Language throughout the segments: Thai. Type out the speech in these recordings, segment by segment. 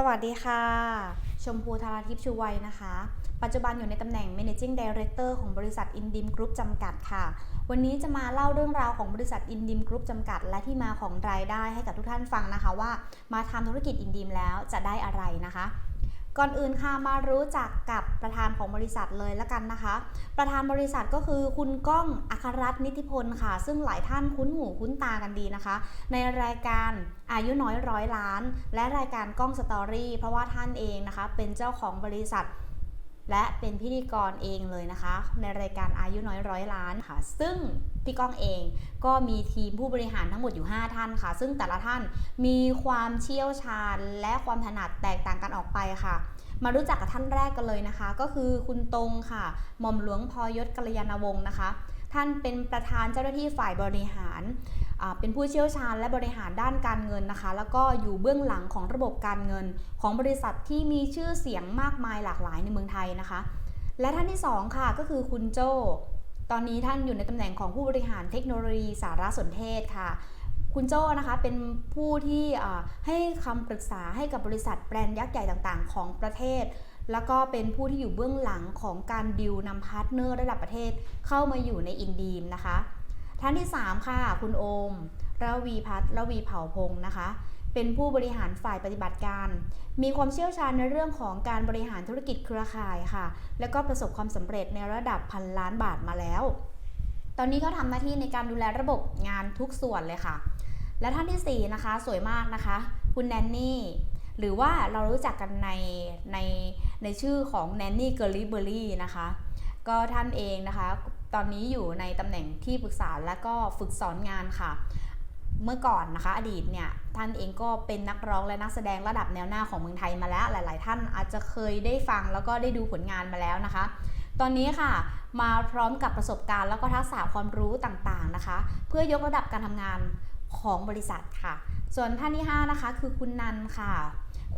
สวัสดีค่ะ ชมพูธาราทิพย์ชูวัยนะคะ ปัจจุบันอยู่ในตำแหน่ง Managing Director ของบริษัท Indim Group จำกัดค่ะ วันนี้จะมาเล่าเรื่องราวของบริษัท Indim Group จำกัด และที่มาของรายได้ให้กับทุกท่านฟังนะคะว่า มาทำธุรกิจ Indim แล้วจะได้อะไรนะคะ ก่อนอื่นค่ะมารู้จักกับประธานของบริษัทเลยละกันนะคะ ประธานบริษัทก็คือคุณก้องอัครรัตน์นิติพลค่ะ ซึ่งหลายท่านคุ้นหูคุ้นตากันดีนะคะ ในรายการอายุน้อยร้อยล้าน และรายการก้องสตอรี่เพราะว่าท่านเองนะคะ เป็นเจ้าของบริษัท และเป็นพิธีกรเองเลยนะคะ ในรายการอายุน้อยร้อยล้านค่ะ ซึ่งพี่ก้องเองก็มีทีมผู้บริหารทั้งหมดอยู่ 5 ท่านค่ะ ซึ่งแต่ละท่านมีความเชี่ยวชาญและความถนัดแตกต่างกันออกไปค่ะ มารู้จักกับท่านแรกกันเลยนะคะ ก็คือคุณตรงค่ะหม่อมหลวงพอยศกัลยาณวงศ์นะคะ ท่านเป็นประธานเจ้าหน้าที่ฝ่ายบริหาร เป็นผู้เชี่ยวชาญและบริหารด้านการเงินนะคะ แล้วก็อยู่เบื้องหลังของระบบการเงินของบริษัทที่มีชื่อเสียงมากมายหลากหลายในเมืองไทยนะคะ และท่านที่สองค่ะก็คือคุณโจตอนนี้ท่านอยู่ในตำแหน่งของผู้บริหารเทคโนโลยีสารสนเทศค่ะ คุณโจ้นะคะเป็นผู้ที่ให้คำปรึกษาให้กับบริษัทแบรนด์ยักษ์ใหญ่ต่างๆ ของประเทศ แล้วก็เป็นผู้ที่อยู่เบื้องหลังของการดิวนำพาร์ทเนอร์ระดับประเทศเข้ามาอยู่ในอินดีมนะคะ ท่านที่ 3 ค่ะ คุณโอมระวีพัฒน์ระวีเผ่าพงศ์นะคะ เป็นผู้บริหารฝ่ายปฏิบัติการ มีความเชี่ยวชาญในเรื่องของการบริหารธุรกิจเครือข่ายค่ะ แล้วก็ประสบความสำเร็จในระดับพันล้านบาทมาแล้ว ตอนนี้เขาทำหน้าที่ในการดูแลระบบงานทุกส่วนเลยค่ะ และท่านที่ 4 นะคะ สวยมากนะคะ คุณแนนนี่ หรือว่าเรารู้จักกันในในในชื่อของแนนนี่เกอร์ลี่เบอรี่นะคะ ก็ท่านเองนะคะ ตอนนี้อยู่ในตำแหน่งที่ปรึกษาและก็ฝึกสอนงานค่ะ เมื่อก่อนนะคะอดีตเนี่ยท่านเองก็เป็นนักร้องและนักแสดงระดับแนวหน้าของเมืองไทยมาแล้ว หลาย ๆ ท่านอาจจะเคยได้ฟังแล้วก็ได้ดูผลงานมาแล้วนะคะตอนนี้ค่ะมาพร้อมกับประสบการณ์แล้วก็ทักษะความรู้ต่างๆนะคะ เพื่อยกระดับการทำงานของบริษัทค่ะ ส่วนท่านที่ 5 นะคะ คือคุณนันค่ะ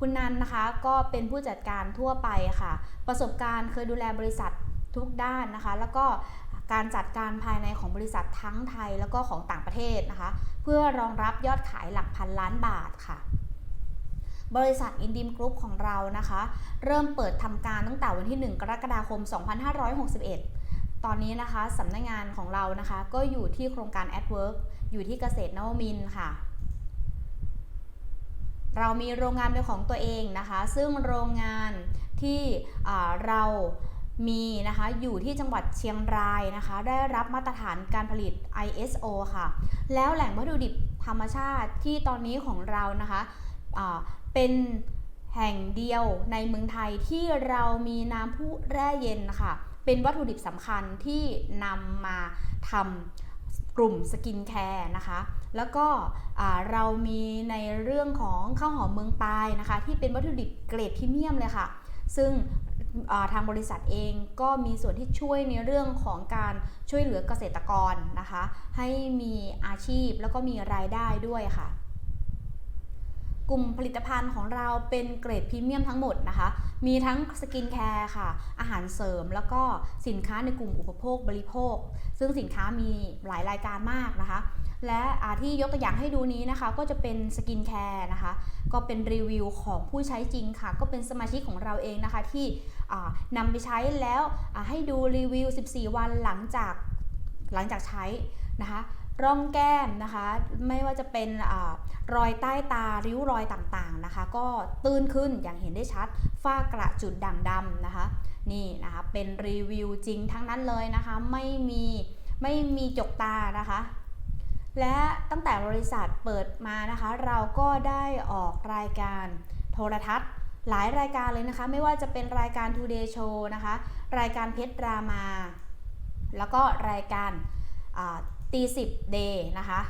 คุณนันนะคะก็เป็นผู้จัดการทั่วไปค่ะ ประสบการณ์เคยดูแลบริษัททุกด้านนะคะ แล้วก็การจัดการภายในของบริษัททั้งไทยแล้วก็ของต่างประเทศนะคะ เพื่อรองรับยอดขายหลักพันล้านบาทค่ะ บริษัทอินดิมกรุ๊ปของเรานะคะ เริ่มเปิดทำการตั้งแต่วันที่ 1 กรกฎาคม 2561 ตอนนี้นะคะสำนักงงานของเรานะคะ ก็อยู่ที่โครงการ a d w o r k อยู่ที่เกษตรนวมินค่ะ เรามีโรงงานเป็นของตัวเองนะคะ ซึ่งโรงงานที่เรามีนะคะอยู่ที่จังหวัดเชียงรายนะคะ ได้รับมาตรฐานการผลิต ISO ค่ะ แล้วแหล่งวัตถุดิบธรรมชาติที่ตอนนี้ของเรานะคะอ่าเป็นแห่งเดียวในเมืองไทยที่เรามีน้ำพุแร่เย็นนะคะเป็นวัตถุดิบสำคัญที่นำมาทำ กลุ่มสกินแคร์นะคะ แล้วก็เรามีในเรื่องของข้าวหอมเมืองปลายนะคะ ที่เป็นวัตถุดิบเกรดพรีเมียมเลยค่ะ ซึ่งาทางบริษัทเองก็มีส่วนที่ช่วยในเรื่องของการช่วยเหลือเกษตรกรนะคะ ให้มีอาชีพแล้วก็มีรายได้ด้วยค่ะ กลุ่มผลิตภัณฑ์ของเราเป็นเกรดพรีเมียมทั้งหมดนะคะ มีทั้งสกินแคร์ค่ะ อาหารเสริมแล้วก็สินค้าในกลุ่มอุปโภคบริโภค ซึ่งสินค้ามีหลายรายการมากนะคะ และอาที่ยกตัวอย่างให้ดูนี้นะคะ ก็จะเป็นสกินแคร์นะคะ ก็เป็นรีวิวของผู้ใช้จริงค่ะ ก็เป็นสมาชิกของเราเองนะคะที่นำไปใช้แล้วให้ดูรีวิว 14 วันหลังจาก หลังจากใช้นะคะร่องแก้มนะคะไม่ว่าจะเป็นอรอยใต้ตาริ้วรอยต่างๆนะคะ ก็ตื้นขึ้นอย่างเห็นได้ชัดฝ้ากระจุดด่างดำนะคะ นี่นะคะเป็นรีวิวจริงทั้งนั้นเลยนะคะไม่มีไม่มีจกตานะคะ และตั้งแต่บริษัทเปิดมานะคะ เราก็ได้ออกรายการโทรทัศน์หลายรายการเลยนะคะ ไม่ว่าจะเป็นรายการ Today Show นะคะ รายการเพชรรามา แล้วก็รายการตีสิบเดย์นะคะ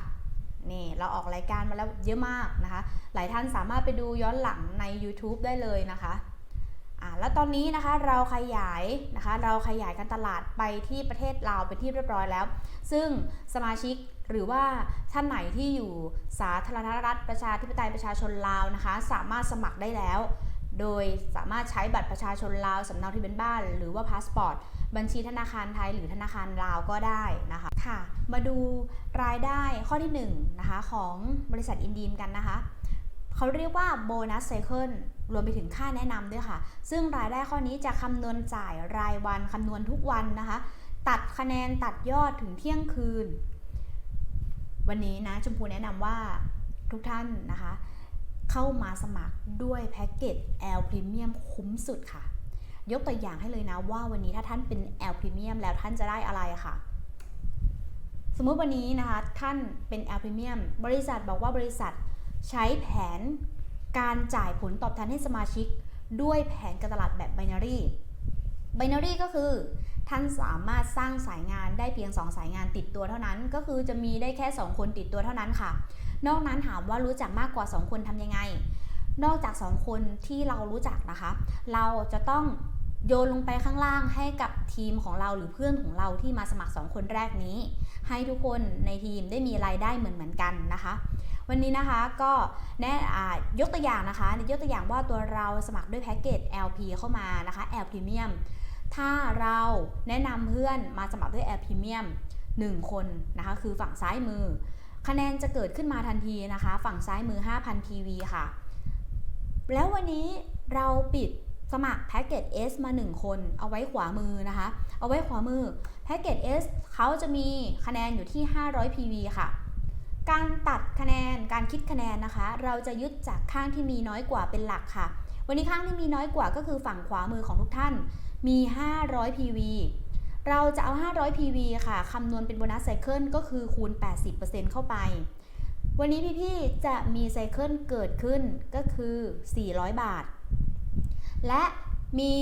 นี่เราออกรายการมาแล้วเยอะมากนะคะ หลายท่านสามารถไปดูย้อนหลังใน YouTube ได้เลยนะคะอ่าแล้วตอนนี้นะคะเราขยายนะคะเราขยายการตลาดไปที่ประเทศลาวเป็นที่เรียบร้อยแล้ว ซึ่งสมาชิกหรือว่าท่านไหนที่อยู่สาธารณรัฐประชาธิปไตยประชาชนลาวนะคะ สามารถสมัครได้แล้ว โดยสามารถใช้บัตรประชาชนลาวสำเนาทะเบียนบ้าน หรือว่าพาสปอร์ต บัญชีธนาคารไทยหรือธนาคารลาวก็ได้นะคะค่ะ มาดูรายได้ข้อที่1นงนะคะของบริษัทอินดีมกันนะคะเขาเรียกว่าโบนัสไซเคิลรวมไปถึงค่าแนะนำด้วยค่ะ ซึ่งรายได้ข้อนี้จะคำนวณจ่ายรายวันคำนวณทุกวันนะคะ ตัดคะแนนตัดยอดถึงเที่ยงคืน วันนี้นะชมพูแนะนำว่าทุกท่านนะคะ เข้ามาสมัครด้วยแพ็กเกจ L Premium คุ้มสุดค่ะ ยกตัวอย่างให้เลยนะว่าวันนี้ถ้าท่านเป็น L Premium แล้วท่านจะได้อะไรค่ะ สมมุติวันนี้นะคะ ท่านเป็น L Premium บริษัทบอกว่าบริษัทใช้แผนการจ่ายผลตอบแทนให้สมาชิก ด้วยแผนการตลาดแบบ binary binary ก็คือ ท่านสามารถสร้างสายงานได้เพียง 2 สายงานติดตัวเท่านั้น ก็คือจะมีได้แค่ 2 คนติดตัวเท่านั้นค่ะ นอกนั้นถามว่ารู้จักมากกว่า 2 คนทำยังไง นอกจาก 2 คนที่เรารู้จักนะคะ เราจะต้องโยนลงไปข้างล่างให้กับทีมของเราหรือเพื่อนของเราที่มาสมัคร 2 คนแรกนี้ ให้ทุกคนในทีมได้มีรายได้เหมือนเหมือนกันนะคะ วันนี้นะคะก็แนะอ่ยกตัวอย่างนะคะยกตัวอย่างว่าตัวเราสมัครด้วยแพ็กเกจ LP เข้ามานะคะ L Premium ถ้าเราแนะนำเพื่อนมาสมัครด้วย L Premium 1 คนนะคะ คือฝั่งซ้ายมือ คะแนนจะเกิดขึ้นมาทันทีนะคะ ฝั่งซ้ายมือ 5,000 PV ค่ะ แล้ววันนี้เราปิดสมัครแพ็กเกจ S มา 1 คน เอาไว้ขวามือนะคะ เอาไว้ขวามือแพ็กเกจ S เขาจะมีคะแนนอยู่ที่ 500 PV ค่ะ การตัดคะแนนการคิดคะแนนนะคะ เราจะยึดจากข้างที่มีน้อยกว่าเป็นหลักค่ะ วันนี้ข้างที่มีน้อยกว่าก็คือฝั่งขวามือของทุกท่านมี 500 PV เราจะเอา 500 PV ค่ะ คำนวณเป็นโบนัสไซเคิลก็คือคูณ 80%เข้าไป วันนี้พี่ๆ จะมีไซเคิลเกิดขึ้นก็คือ 400 บาท และมี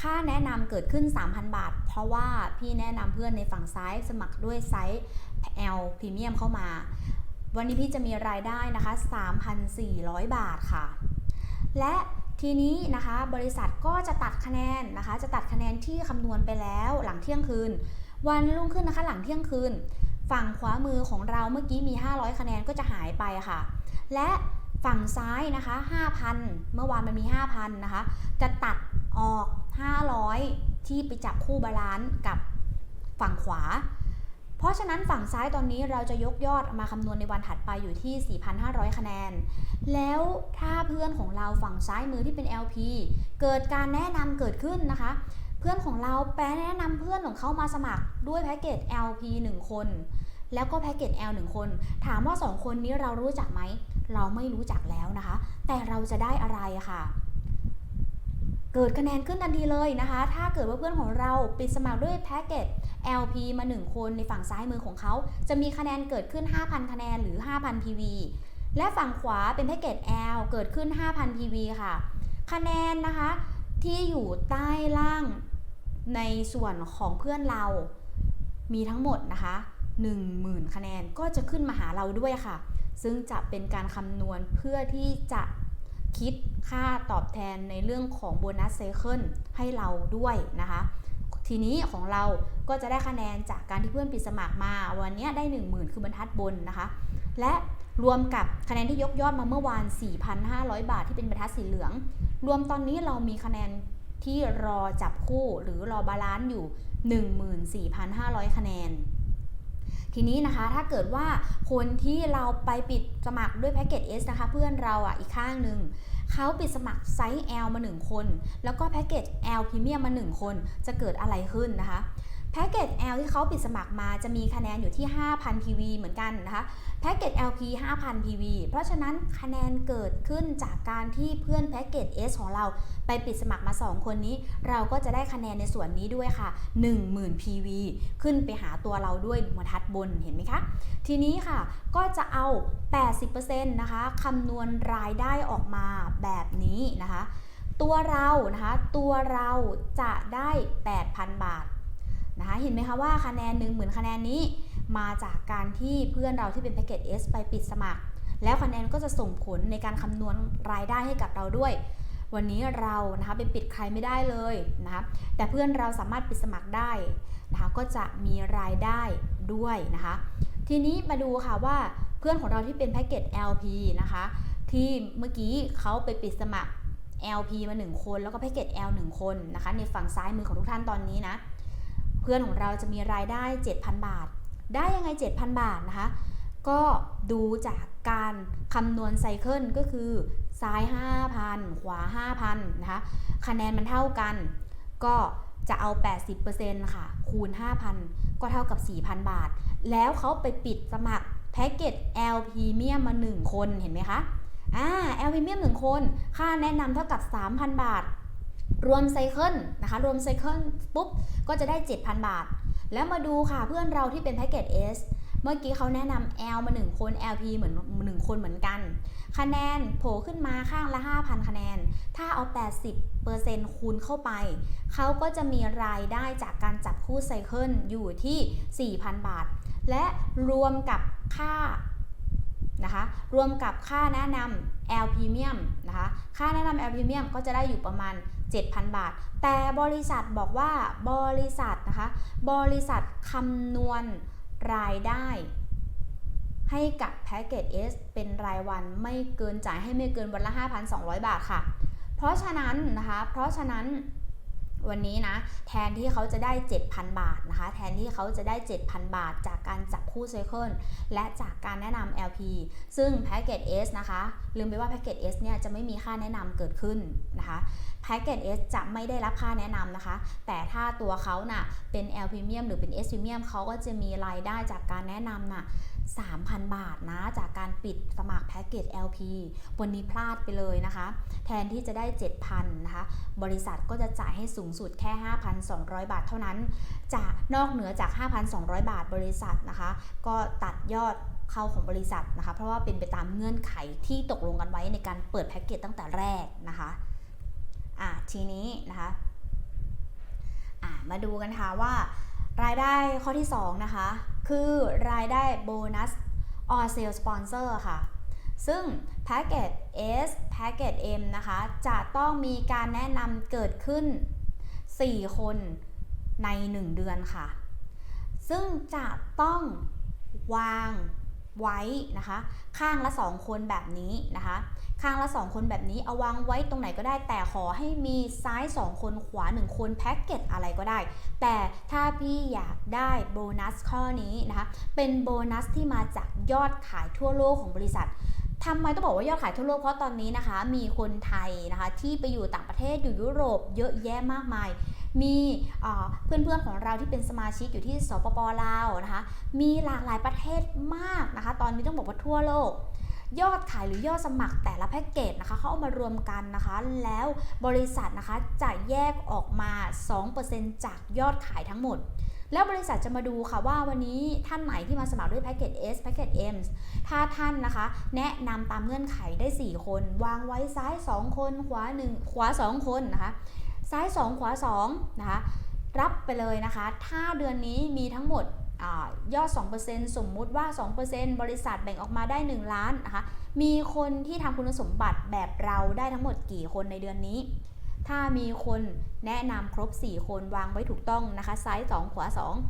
ค่าแนะนำเกิดขึ้น 3,000 บาท เพราะว่าพี่แนะนำเพื่อนในฝั่งซ้ายสมัครด้วยไซส์ L Premium เข้ามา วันนี้พี่จะมีรายได้นะคะ 3,400 บาทค่ะ และ ทีนี้นะคะบริษัทก็จะตัดคะแนนนะคะ จะตัดคะแนนที่คำนวณไปแล้วหลังเที่ยงคืน วันรุ่งขึ้นนะคะหลังเที่ยงคืน ฝั่งขวามือของเราเมื่อกี้มี 500 คะแนนก็จะหายไปค่ะ และฝั่งซ้ายนะคะ 5,000 เมื่อวานมันมี 5,000 นะคะ จะตัดออก 500 ที่ไปจับคู่บาลานซ์กับฝั่งขวา เพราะฉะนั้นฝั่งซ้ายตอนนี้เราจะยกยอดมาคำนวณในวันถัดไปอยู่ที่ 4,500 คะแนน แล้วถ้าเพื่อนของเราฝั่งซ้ายมือที่เป็น LP เกิดการแนะนำเกิดขึ้นนะคะ เพื่อนของเราแปลแนะนำเพื่อนของเขามาสมัครด้วยแพ็กเกจ LP 1 คน แล้วก็แพ็กเกจ L 1 คน ถามว่า 2 คนนี้เรารู้จักไหม เราไม่รู้จักแล้วนะคะ แต่เราจะได้อะไรอะค่ะ เกิดคะแนนขึ้นทันทีเลยนะคะ ถ้าเกิดว่าเพื่อนของเราปิดสมัครด้วยแพ็กเกจ LP มา 1 คนในฝั่งซ้ายมือของเขา จะมีคะแนนเกิดขึ้น 5,000 คะแนนหรือ 5,000 PV และฝั่งขวาเป็นแพ็กเกจ L เกิดขึ้น 5,000 PV ค่ะ คะแนนนะคะที่อยู่ใต้ล่างในส่วนของเพื่อนเรามีทั้งหมดนะคะ 10,000 คะแนนก็จะขึ้นมาหาเราด้วยค่ะ ซึ่งจะเป็นการคำนวณเพื่อที่จะ คิดค่าตอบแทนในเรื่องของโบนัสไซเคิลให้เราด้วยนะคะ ทีนี้ของเราก็จะได้คะแนนจากการที่เพื่อนปิดสมัครมาวันนี้ได้ 10,000 คือบรรทัดบนนะคะ และรวมกับคะแนนที่ยกยอดมาเมื่อวาน 4,500 บาทที่เป็นบรรทัดสีเหลือง รวมตอนนี้เรามีคะแนนที่รอจับคู่หรือรอบาลานซ์อยู่ 14,500 คะแนน ทีนี้นะคะถ้าเกิดว่าคนที่เราไปปิดสมัครด้วยแพ็กเกจ S นะคะ เพื่อนเราอะอีกข้างหนึ่งเขาปิดสมัครไซส์ L มา 1 คน แล้วก็แพ็กเกจ L พรีเมียมมา 1 คนจะเกิดอะไรขึ้นนะคะ แพ็กเกจ L ที่เขาปิดสมัครมาจะมีคะแนนอยู่ที่ 5,000 PV เหมือนกันนะคะ แพ็กเกจ LP 5,000 PV เพราะฉะนั้นคะแนนเกิดขึ้นจากการที่เพื่อนแพ็กเกจ S ของเราไปปิดสมัครมา 2 คนนี้ เราก็จะได้คะแนนในส่วนนี้ด้วยค่ะ 10,000 PV ขึ้นไปหาตัวเราด้วยบรรทัดบนเห็นไหมคะ ทีนี้ค่ะก็จะเอา 80%นะคะคำนวณรายได้ออกมาแบบนี้นะคะ ตัวเรานะคะตัวเราจะได้ 8,000 บาท นะคะเห็นไหมคะว่าคะแนน10,000คะแนนนี้มาจากการที่เพื่อนเราที่เป็นแพ็กเกจ S ไปปิดสมัคร แล้วคะแนนก็จะส่งผลในการคำนวณรายได้ให้กับเราด้วย วันนี้เรานะคะไปปิดใครไม่ได้เลยนะคะแต่เพื่อนเราสามารถปิดสมัครได้นะคะก็จะมีรายได้ด้วยนะคะทีนี้มาดูค่ะว่าเพื่อนของเราที่เป็นแพ็กเกจ LP นะคะที่เมื่อกี้เขาไปปิดสมัคร LP มา 1 คน แล้วก็แพ็กเกจ L 1 คนนะคะในฝั่งซ้ายมือของทุกท่านตอนนี้นะ พื่อนของเราจะมีรายได้ 7,000 บาท ได้ยังไง 7,000 บาทนะคะ ก็ดูจากการคำนวณไซเคิลก็คือซ้าย 5,000 ขวา 5,000 นะคะ คะแนนมันเท่ากัน ก็จะเอา 80%ค่ะ คูณ 5,000 ก็เท่ากับ 4,000 บาท แล้วเขาไปปิดสมัครแพ็กเกจ L Premium มา 1 คน เห็นไหมคะ อ่า L Premium 1 คน ค่าแนะนำเท่ากับ 3,000 บาท รวมไซเคิลนะคะ รวมไซเคิลปุ๊บ ก็จะได้ 7,000 บาท แล้วมาดูค่ะเพื่อนเราที่เป็นแพ็กเกจ S เมื่อกี้เขาแนะนำ L มา 1 คน LP เหมือน 1 คนเหมือนกัน คะแนนโผล่ขึ้นมาข้างละ 5,000 คะแนน ถ้าเอา 80%คูณเข้าไป เขาก็จะมีรายได้จากการจับคู่ไซเคิลอยู่ที่ 4,000 บาท และรวมกับค่านะคะรวมกับค่าแนะนำ L Premium นะคะ ค่าแนะนำ L Premium ก็จะได้อยู่ประมาณ 7,000 บาท แต่บริษัทบอกว่าบริษัทนะคะ บริษัทคำนวณรายได้ ให้กับแพ็กเกจ S เป็นรายวันไม่เกินจ่ายให้ไม่เกินวันละ 5,200 บาทค่ะ เพราะฉะนั้นนะคะ เพราะฉะนั้น วันนี้นะแทนที่เขาจะได้ 7,000 บาทนะคะ แทนที่เขาจะได้ 7,000 บาท จากการจับคู่ไซเคิลและจากการแนะนำ LP ซึ่งแพ็กเกจ S นะคะ ลืมไปว่าแพ็กเกจ S เนี่ยจะไม่มีค่าแนะนำเกิดขึ้นนะคะแพ็กเกจ S จะไม่ได้รับค่าแนะนำนะคะ แต่ถ้าตัวเขาน่ะเป็น L Premium หรือเป็น S Premium เขาก็จะมีรายได้จากการแนะนำน่ะ 3,000 บาทนะ จากการปิดสมัครแพ็กเกจ LP วันนี้พลาดไปเลยนะคะ แทนที่จะได้ 7,000นะคะ บริษัทก็จะจ่ายให้สูงสุดแค่ 5,200 บาทเท่านั้นจะนอกเหนือจาก 5,200 บาทบริษัทนะคะ ก็ตัดยอดเข้าของบริษัทนะคะ เพราะว่าเป็นไปตามเงื่อนไขที่ตกลงกันไว้ในการเปิดแพ็กเกจตั้งแต่แรกนะคะอะทีนี้นะคะอะมาดูกันค่ะว่ารายได้ข้อที่ 2 นะคะ คือรายได้โบนัส or sale sponsor ค่ะ ซึ่งแพ็กเกจ S แพ็กเกจ M นะคะ จะต้องมีการแนะนำเกิดขึ้น 4 คนใน 1 เดือนค่ะ ซึ่งจะต้องวางไว้นะคะ ข้างละ 2 คนแบบนี้นะคะ ข้างละ 2 คนแบบนี้เอาวางไว้ตรงไหนก็ได้ แต่ขอให้มีซ้าย 2 คนขวา 1 คนแพ็กเกจอะไรก็ได้ แต่ถ้าพี่อยากได้โบนัสข้อนี้นะคะเป็นโบนัสที่มาจากยอดขายทั่วโลกของบริษัททำไมต้องบอกว่ายอดขายทั่วโลกเพราะตอนนี้นะคะมีคนไทยนะคะที่ไปอยู่ต่างประเทศอยู่ยุโรปเยอะแยะมากมาย มีเพื่อนๆของเราที่เป็นสมาชิกอยู่ที่สปปลาวนะคะมีหลากหลายประเทศมากนะคะ ตอนนี้ต้องบอกว่าทั่วโลก ยอดขายหรือยอดสมัครแต่ละแพ็กเกจนะคะเขาเอามารวมกันนะคะ แล้วบริษัทนะคะจะแยกออกมา 2%จากยอดขายทั้งหมด แล้วบริษัทจะมาดูค่ะว่าวันนี้ท่านไหนที่มาสมัครด้วยแพ็กเกจ S แพ็กเกจ M ถ้าท่านนะคะ แนะนำตามเงื่อนไขได้ 4 คน วางไว้ซ้าย 2 คน ขวา 1 ขวา 2 คนนะคะ ซ้าย 2 ขวา 2 นะคะ รับไปเลยนะคะ ถ้าเดือนนี้มีทั้งหมด ยอด 2%สมมุติว่า 2%บริษัทแบ่งออกมาได้ 1 ล้านนะคะ มีคนที่ทำคุณสมบัติแบบเราได้ทั้งหมดกี่คนในเดือนนี้ ถ้ามีคนแนะนำครบ 4 คนวางไว้ถูกต้องนะคะซ้าย 2 ขวา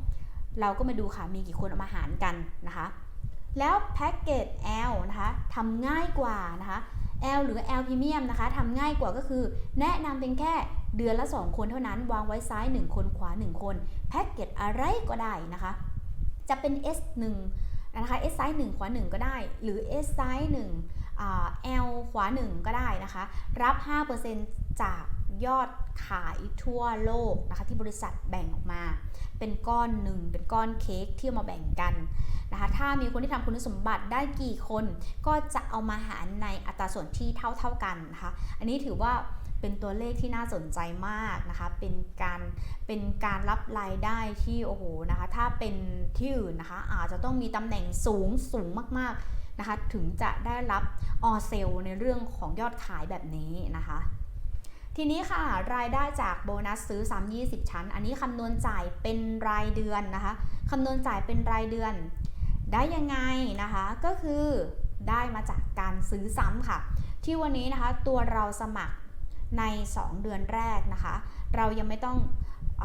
2 เราก็มาดูค่ะ มีกี่คนเอามาหารกันนะคะ แล้วแพ็กเกจ L นะคะทำง่ายกว่านะคะ L หรือ L Premium นะคะทำง่ายกว่าก็คือ แนะนำเป็นแค่เดือนละ 2 คนเท่านั้น วางไว้ซ้าย 1 คนขวา 1 คน แพ็กเกจอะไรก็ได้นะคะ จะเป็น S1 นะคะ S ซ้าย1ขวา1ก็ได้ หรือ S ซ้าย1 L ขวา1ก็ได้นะคะ รับ 5%จากยอดขายทั่วโลกนะคะที่บริษัทแบ่งออกมา เป็นก้อนหนึ่งเป็นก้อนเค้กที่มาแบ่งกันนะคะถ้ามีคนที่ทำคุณสมบัติได้กี่คน ก็จะเอามาหารในอัตราส่วนที่เท่าเท่ากันนะคะอันนี้ถือว่า เป็นตัวเลขที่น่าสนใจมากนะคะ เป็นการเป็นการรับรายได้ที่โอ้โหนะคะ ถ้าเป็นที่อื่นนะคะ อาจจะต้องมีตำแหน่งสูงสูงมากๆนะคะ ถึงจะได้รับออเซลในเรื่องของยอดขายแบบนี้นะคะทีนี้ค่ะ รายได้จากโบนัสซื้อ 3 20 ชั้น อันนี้คำนวณจ่ายเป็นรายเดือนนะคะคำนวณจ่ายเป็นรายเดือน ได้ยังไงนะคะ ก็คือได้มาจากการซื้อซ้ำค่ะ ที่วันนี้นะคะตัวเราสมัคร ใน 2 เดือนแรกนะคะ เรายังไม่ต้องอ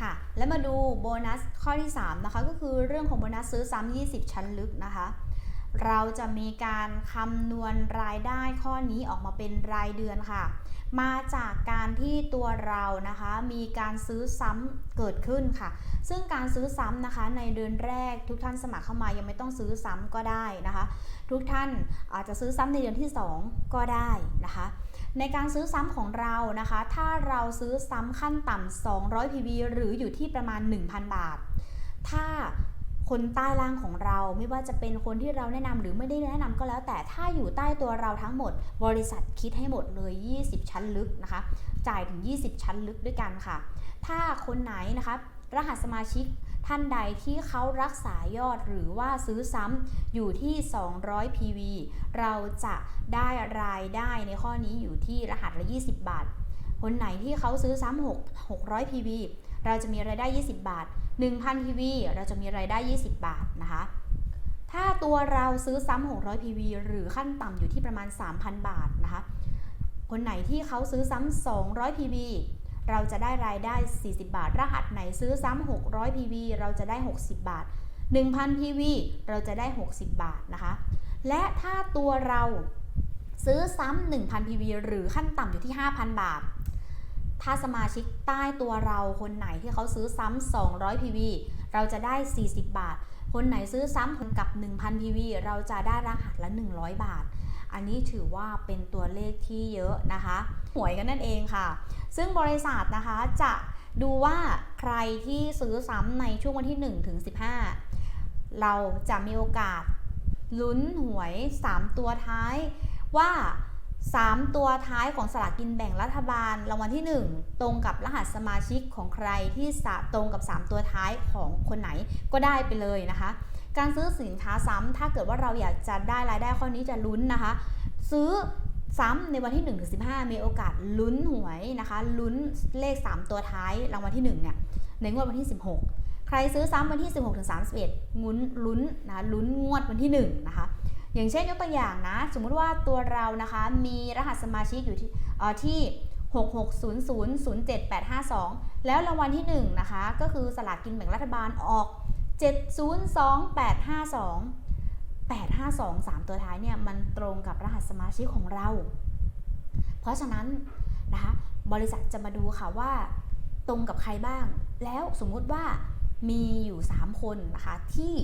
ค่ะแล้วมาดูโบนัสข้อที่ 3 นะคะ ก็คือเรื่องของโบนัสซื้อซ้ำ20 ชั้นลึกนะคะ เราจะมีการคำนวณรายได้ข้อนี้ออกมาเป็นรายเดือนค่ะ มาจากการที่ตัวเรานะคะมีการซื้อซ้ำเกิดขึ้นค่ะ ซึ่งการซื้อซ้ำนะคะในเดือนแรกทุกท่านสมัครเข้ามายังไม่ต้องซื้อซ้ำก็ได้นะคะ ทุกท่านอาจจะซื้อซ้ำในเดือนที่ 2 ก็ได้นะคะในการซื้อซ้ำของเรานะคะ ถ้าเราซื้อซ้ำขั้นต่ำ200 PV หรืออยู่ที่ประมาณ 1,000 บาท ถ้า คนใต้ล่างของเรา ไม่ว่าจะเป็นคนที่เราแนะนำหรือไม่ได้แนะนำก็แล้ว แต่ถ้าอยู่ใต้ตัวเราทั้งหมด บริษัทคิดให้หมดเลย 20 ชั้นลึกนะคะ จ่ายถึง 20 ชั้นลึกด้วยกันค่ะ ถ้าคนไหนนะคะรหัสสมาชิกท่านใดที่เขารักษายอดหรือว่าซื้อซ้ำอยู่ที่ 200 PV เราจะได้รายได้ในข้อนี้อยู่ที่รหัสละ 20 บาท คนไหนที่เขาซื้อซ้ำ6 600 PV เราจะมีรายได้ 20 บาท 1,000 PV เราจะมีรายได้ 20 บาทนะคะ ถ้าตัวเราซื้อซ้ำ600 PV หรือขั้นต่ำอยู่ที่ประมาณ 3,000 บาทนะคะ คนไหนที่เขาซื้อซ้ำ200 PV เราจะได้รายได้ 40 บาท รหัสไหนซื้อซ้ำ600 PV เราจะได้ 60 บาท 1,000 PV เราจะได้ 60 บาทนะคะ และถ้าตัวเราซื้อซ้ำ1,000 PV หรือขั้นต่ำอยู่ที่ 5,000 บาท ถ้าสมาชิกใต้ตัวเราคนไหนที่เขาซื้อซ้ำ200 PV เราจะได้ 40 บาท คนไหนซื้อซ้ำกับ 1,000 PV เราจะได้รหัสละ 100 บาท อันนี้ถือว่าเป็นตัวเลขที่เยอะนะคะ หวยกันนั่นเองค่ะ ซึ่งบริษัทนะคะจะดูว่าใครที่ซื้อซ้ำในช่วงวันที่1ถึง15 เราจะมีโอกาสลุ้นหวย 3 ตัวท้ายว่า 3 ตัวท้ายของสลากกินแบ่งรัฐบาลรางวัลที่ 1 ตรงกับรหัสสมาชิกของใครที่ตรงกับ 3 ตัวท้ายของคนไหนก็ได้ไปเลยนะคะ การซื้อสินค้าซ้ำถ้าเกิดว่าเราอยากจะได้รายได้ข้อนี้จะลุ้นนะคะ ซื้อซ้ำในวันที่1ถึง15มีโอกาสลุ้นหวยนะคะ ลุ้นเลข 3 ตัวท้ายรางวัลที่1เนี่ยในงวดวันที่ 16 ใครซื้อซ้ำวันที่ 16ถึง31งุ้นลุ้นนะลุ้นงวดวันที่1นะคะ อย่างเช่นยกตัวอย่างนะ สมมุติว่าตัวเรานะคะมีรหัสสมาชิกอยู่ที่เอ่อที่660007852 แล้วรางวัลที่1นะคะก็คือสลากกินแบ่งรัฐบาลออก 702852 852 3 ตัวท้ายเนี่ยมันตรงกับรหัสสมาชิกของเรา เพราะฉะนั้นนะคะบริษัทจะมาดูค่ะว่าตรงกับใครบ้าง แล้วสมมุติว่ามีอยู่ 3 คนนะคะที่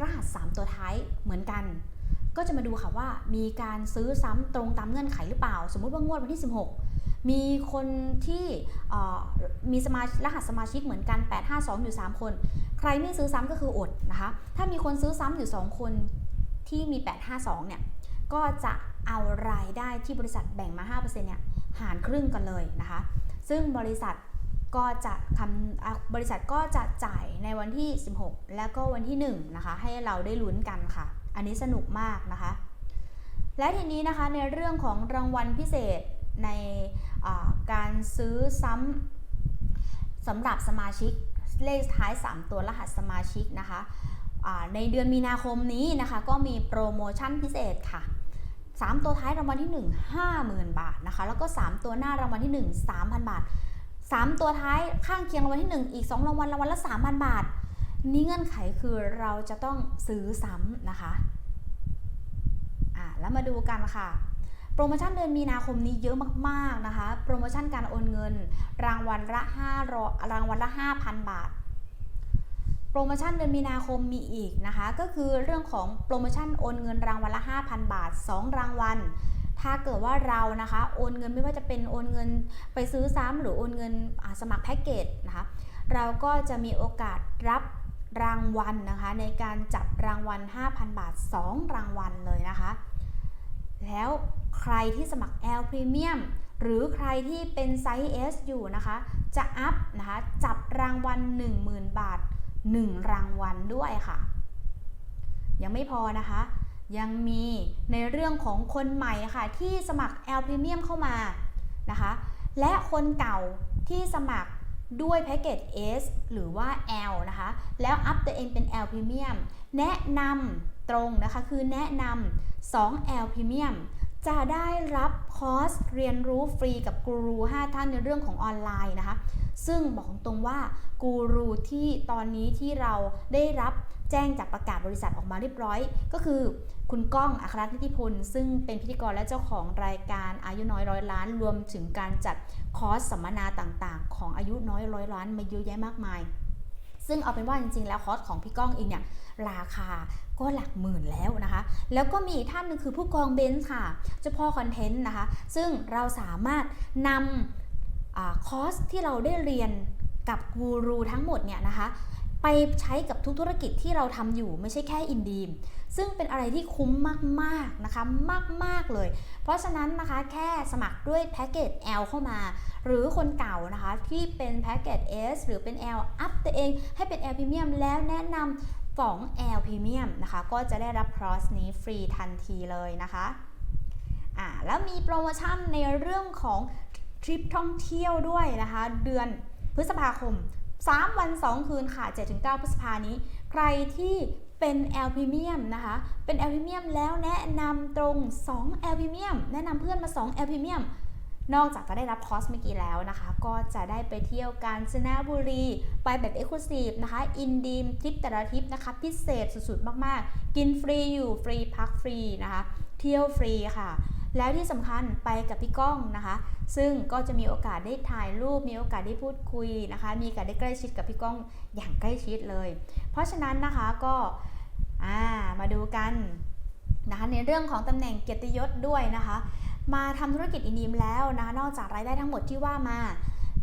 รหัส 3 ตัวท้ายเหมือนกัน ก็จะมาดูค่ะว่ามีการซื้อซ้ำตรงตามเงื่อนไขหรือเปล่า สมมุติว่างวดวันที่ 16 มีคนที่มีสมาชิกรหัสสมาชิกเหมือนกัน 852 อยู่ 3 คน ใครไม่ซื้อซ้ำก็คืออดนะคะ ถ้ามีคนซื้อซ้ำอยู่ 2 คนที่มี 852 เนี่ย ก็จะเอารายได้ที่บริษัทแบ่งมา 5%เนี่ยหารครึ่งกันเลยนะคะ ซึ่งบริษัทก็จะทำบริษัทก็จะจ่ายในวันที่ 16 แล้วก็วันที่ 1 นะคะ ให้เราได้ลุ้นกันค่ะ อันนี้สนุกมากนะคะ และทีนี้นะคะในเรื่องของรางวัลพิเศษในการซื้อซ้ำสำหรับสมาชิกเลขท้าย 3 ตัวรหัสสมาชิกนะคะในเดือนมีนาคมนี้นะคะก็มีโปรโมชั่นพิเศษค่ะ 3 ตัวท้ายรางวัลที่ 1 50,000 บาทนะคะแล้วก็ 3 ตัวหน้ารางวัลที่ 1 3,000 บาท 3 ตัวท้ายข้างเคียงรางวัลที่ 1 อีก 2 รางวัลรางวัลละ 3,000 บาท นี่เงื่อนไขคือเราจะต้องซื้อซ้ำนะคะอ่าแล้วมาดูกันค่ะโปรโมชั่นเดือนมีนาคมนี้เยอะมากๆนะคะ โปรโมชั่นการโอนเงิน รางวัลละ5รางวัลละ 5,000 บาท โปรโมชั่นเดือนมีนาคมมีอีกนะคะ ก็คือเรื่องของโปรโมชั่นโอนเงินรางวัลละ 5,000 บาท 2 รางวัล ถ้าเกิดว่าเรานะคะโอนเงินไม่ว่าจะเป็นโอนเงินไปซื้อซ้ำหรือโอนเงินสมัครแพ็กเกจนะคะ เราก็จะมีโอกาสรับ รางวัลนะคะ ในการจับรางวัล 5,000 บาท 2 รางวัลเลยนะคะ แล้วใครที่สมัคร L Premium หรือใครที่เป็นไซส์ S อยู่นะคะ จะอัพนะคะ จับรางวัล 10,000 บาท 1 รางวัลด้วยค่ะ ยังไม่พอนะคะ ยังมีในเรื่องของคนใหม่ค่ะ ที่สมัคร L Premium เข้ามานะคะ และคนเก่าที่สมัคร ด้วยแพ็กเกจ S หรือว่า L นะคะ แล้วอัพตัวเองเป็น L Premium แนะนำตรงนะคะคือแนะนำ2 L Premium จะได้รับคอร์สเรียนรู้ฟรีกับกูรู 5 ท่านในเรื่องของออนไลน์นะคะ ซึ่งบอกตรงว่ากูรูที่ตอนนี้ที่เราได้รับ จ้งจากประกาศบริษัทออกมาเรียบร้อย ก็คือคุณก้องอัครนิติพล ซึ่งเป็นพิธีกรและเจ้าของรายการอายุน้อยร้อยล้าน รวมถึงการจัดคอร์สสัมมนาต่างๆ ของอายุน้อยร้อยล้านมาเยอะแยะมากมาย ซึ่งเอาเป็นว่าจริงๆ แล้วคอร์สของพี่ก้องเองเนี่ยราคาก็หลักหมื่นแล้วนะคะ แล้วก็มีท่านหนึ่งคือผู้กองเบนซ์ค่ะ เจ้าพ่อคอนเทนต์นะคะ ซึ่งเราสามารถนำอคอร์สที่เราได้เรียนกับกูรูทั้งหมดเนี่ยนะคะ ไปใช้กับทุกธุรกิจที่เราทำอยู่ไม่ใช่แค่อินดีม ซึ่งเป็นอะไรที่คุ้มมากๆนะคะมาก ๆ เลย เพราะฉะนั้นนะคะแค่สมัครด้วยแพ็กเกจ L เข้ามา หรือคนเก่านะคะที่เป็นแพ็กเกจ S หรือเป็น L อัพตัวเอง ให้เป็น L Premium แล้วแนะนำของ L Premium นะคะก็จะได้รับคอร์สนี้ฟรีทันทีเลยนะคะอ่าแล้วมีโปรโมชั่นในเรื่องของทริปท่องเที่ยวด้วยนะคะ เดือนพฤษภาคม 3 วัน 2 คืนค่ะ 7-9 พฤษภานี้ ใครที่เป็น L Premium นะคะ เป็น L Premium แล้วแนะนำตรง2 L Premium แนะนำเพื่อนมา2 L Premium นอกจากจะได้รับคอร์สเมื่อกี้แล้วนะคะ ก็จะได้ไปเที่ยวกาญจนบุรี ไปแบบ e x c l u s i v e นะคะ อินดีมทริปแต่ละทริปนะคะ พิเศษสุดๆ มากๆ กินฟรีอยู่ฟรีพักฟรีนะคะ เที่ยวฟรีค่ะ แล้วที่สำคัญไปกับพี่ก้องนะคะ ซึ่งก็จะมีโอกาสได้ถ่ายรูป มีโอกาสได้พูดคุยนะคะ มีโอกาสได้ใกล้ชิดกับพี่ก้องอย่างใกล้ชิดเลย เพราะฉะนั้นนะคะก็ามาดูกันนะคะในเรื่องของตำแหน่งเกียรติยศด้วยนะคะ มาทำธุรกิจอินดีมแล้วนะคะนอกจากรายได้ทั้งหมดที่ว่ามา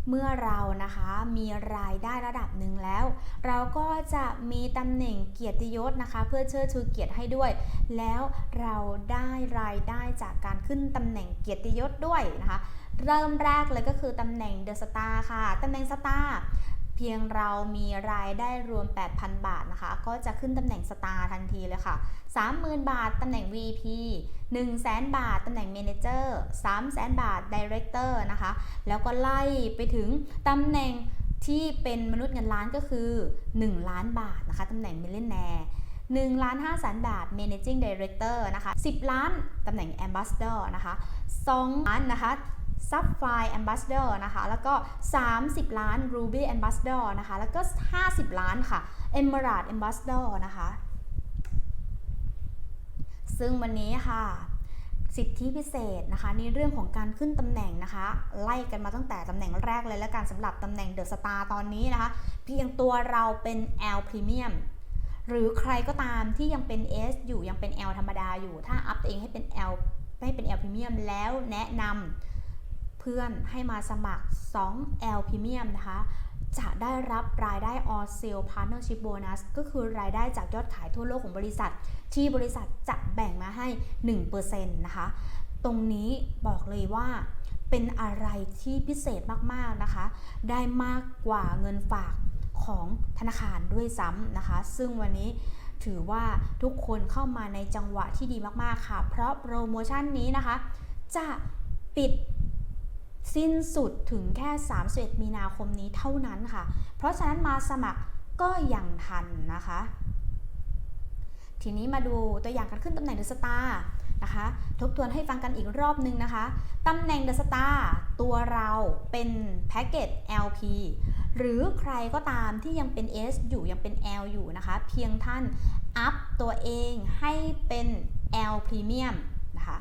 เมื่อเรานะคะมีรายได้ระดับหนึ่งแล้ว เราก็จะมีตำแหน่งเกียรติยศนะคะ เพื่อเชิดชูเกียรติให้ด้วย แล้วเราได้รายได้จากการขึ้นตำแหน่งเกียรติยศด้วยนะคะ เริ่มแรกเลยก็คือตำแหน่งเดอะสตาร์ค่ะตำแหน่งสตาร์ เพียงเรามีรายได้รวม 8,000 บาทนะคะ ก็จะขึ้นตำแหน่งสตาร์ทันทีเลยค่ะ 30,000 บาทตำแหน่ง VP 100,000 บาทตำแหน่ง Manager 300,000 บาท Director นะคะ แล้วก็ไล่ไปถึงตำแหน่งที่เป็นมนุษย์เงินล้านก็คือ 1 ล้านบาทนะคะตำแหน่ง Millionaire 1ล้าน5แสนบาท Managing Director นะคะ 10 ล้านตำแหน่ง Ambassador นะคะ 2 ล้านนะคะ Sapphire Ambassador นะคะ แล้วก็ 30 ล้าน Ruby Ambassador นะคะ แล้วก็ 50 ล้านค่ะ Emerald Ambassador นะคะ ซึ่งวันนี้ค่ะ สิทธิพิเศษนะคะ ในเรื่องของการขึ้นตำแหน่งนะคะ ไล่กันมาตั้งแต่ตำแหน่งแรกเลยแล้วกันสำหรับตำแหน่งเดอะสตาร์ตอนนี้นะคะ เพียงตัวเราเป็น L Premium หรือใครก็ตามที่ยังเป็น S อยู่ยังเป็น L ธรรมดาอยู่ ถ้าอัพตัวเองให้เป็น L ให้เป็น L Premium แล้วแนะนำ เพื่อนให้มาสมัคร 2 L Premium นะคะ จะได้รับรายได้ All Sale Partnership Bonus ก็คือรายได้จากยอดขายทั่วโลกของบริษัท ที่บริษัทจะแบ่งมาให้ 1%นะคะ ตรงนี้บอกเลยว่าเป็นอะไรที่พิเศษมาก ๆ นะคะ ได้มากกว่าเงินฝากของธนาคารด้วยซ้ำนะคะ ซึ่งวันนี้ถือว่าทุกคนเข้ามาในจังหวะที่ดีมาก ๆ ค่ะ เพราะโปรโมชั่นนี้นะคะ จะปิด สิ้นสุดถึงแค่ 31 มีนาคมนี้เท่านั้นค่ะ เพราะฉะนั้นมาสมัครก็ยังทันนะคะ ทีนี้มาดูตัวอย่างการขึ้นตำแหน่งเดอะสตาร์นะคะ ทบทวนให้ฟังกันอีกรอบนึงนะคะ ตำแหน่งเดอะสตาร์ตัวเราเป็นแพ็กเกจ LP หรือใครก็ตามที่ยังเป็น S อยู่ยังเป็น L อยู่นะคะ เพียงท่านอัพตัวเองให้เป็น L Premium นะคะ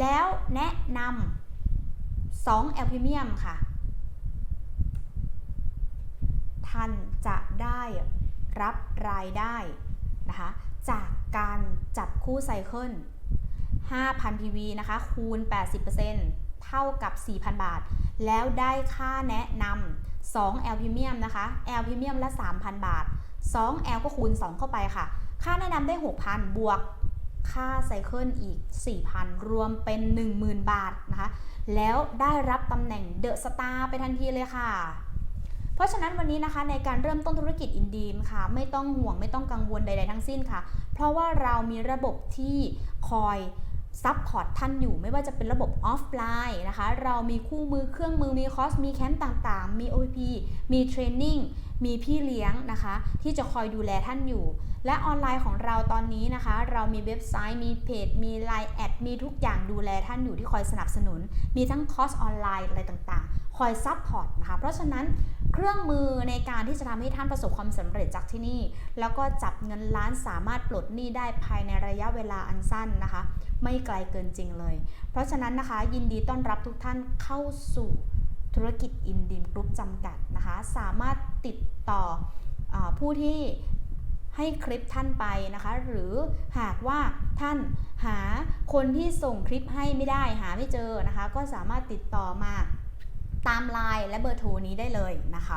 แล้วแนะนำ 2 L Premium ค่ะ ท่านจะได้รับรายได้นะคะจากการจับคู่ไซเคิล 5,000 PV นะคะคูณ 80%เท่ากับ 4,000 บาท แล้วได้ค่าแนะนำ2 L Premium นะคะ L Premium ละ 3,000 บาท 2 L ก็คูณ 2 เข้าไปค่ะ ค่าแนะนำได้ 6,000 บวกค่าไซเคิลอีก 4,000 รวมเป็น 10,000 บาทนะคะ แล้วได้รับตำแหน่งเดอะสตาร์ไปทันทีเลยค่ะ เพราะฉะนั้นวันนี้นะคะในการเริ่มต้นธุรกิจอินดีมค่ะ ไม่ต้องห่วงไม่ต้องกังวลใด ๆ ทั้งสิ้นค่ะ เพราะว่าเรามีระบบที่คอยซัพพอร์ตท่านอยู่ไม่ว่าจะเป็นระบบออฟไลน์นะคะ เรามีคู่มือเครื่องมือมีคอร์สมีแคมป์ต่างๆ มี OPP มีเทรนนิ่งมีพี่เลี้ยงนะคะ ที่จะคอยดูแลท่านอยู่ และออนไลน์ของเราตอนนี้นะคะ เรามีเว็บไซต์มีเพจ มี Line แอดมีทุกอย่างดูแลท่านอยู่ที่คอยสนับสนุน มีทั้งคอร์สออนไลน์อะไรต่างๆ คอยซัพพอร์ตนะคะ เพราะฉะนั้นเครื่องมือในการที่จะทำให้ท่านประสบความสำเร็จจากที่นี่ แล้วก็จับเงินล้านสามารถปลดหนี้ได้ภายในระยะเวลาอันสั้นนะคะ ไม่ไกลเกินจริงเลย เพราะฉะนั้นนะคะยินดีต้อนรับทุกท่านเข้าสู่ ธุรกิจอินดิมกรุ๊ปจำกัดนะคะ สามารถติดต่ออผู้ที่ให้คลิปท่านไปนะคะ หรือหากว่าท่านหาคนที่ส่งคลิปให้ไม่ได้หาไม่เจอนะคะ ก็สามารถติดต่อมาตามไลน์และเบอร์โทรนี้ได้เลยนะคะ